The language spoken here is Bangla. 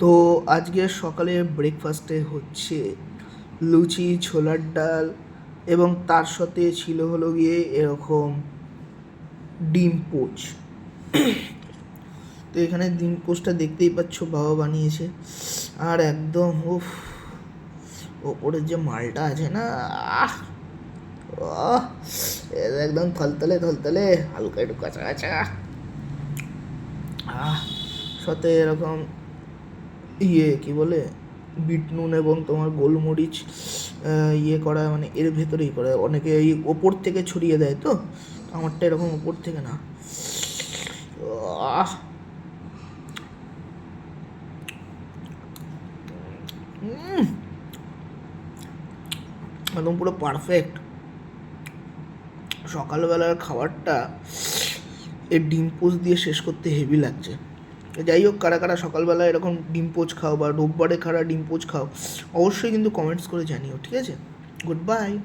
তো আজকে সকালে ব্রেকফাস্টে হচ্ছে লুচি, ছোলার ডাল এবং তার সাথে ছিল হলো গিয়ে এরকম ডিম পোচ। তো এখানে ডিম পোচটা দেখতেই পাচ্ছ বাবা বানিয়েছে। আর একদম, উফ, ওপরের যে মালটা আছে না, আহ একদম থলতলে থলতলে হালকা একটু কাঁচা কাঁচা। সাথে এরকম ইয়ে কি বলে? বিট নুন এবং তোমার গোলমরিচ ইয়ে করা মানে এর ভেতরেই করা। অনেকে এই ওপর থেকে ছড়িয়ে দেয় তো? আমারটা এরকম ওপর থেকে না। আহ! একদম পুরো পারফেক্ট সকালবেলার খাবারটা এই ডিম পোচ দিয়ে শেষ করতে হেভি লাগছে। যাই হোক, কারা কারা সকালবেলা এরকম ডিম পোচ খাও বা রোববারে খারা ডিম পোচ খাও, অবশ্যই কিন্তু কমেন্টস করে জানিও, ঠিক আছে? Good bye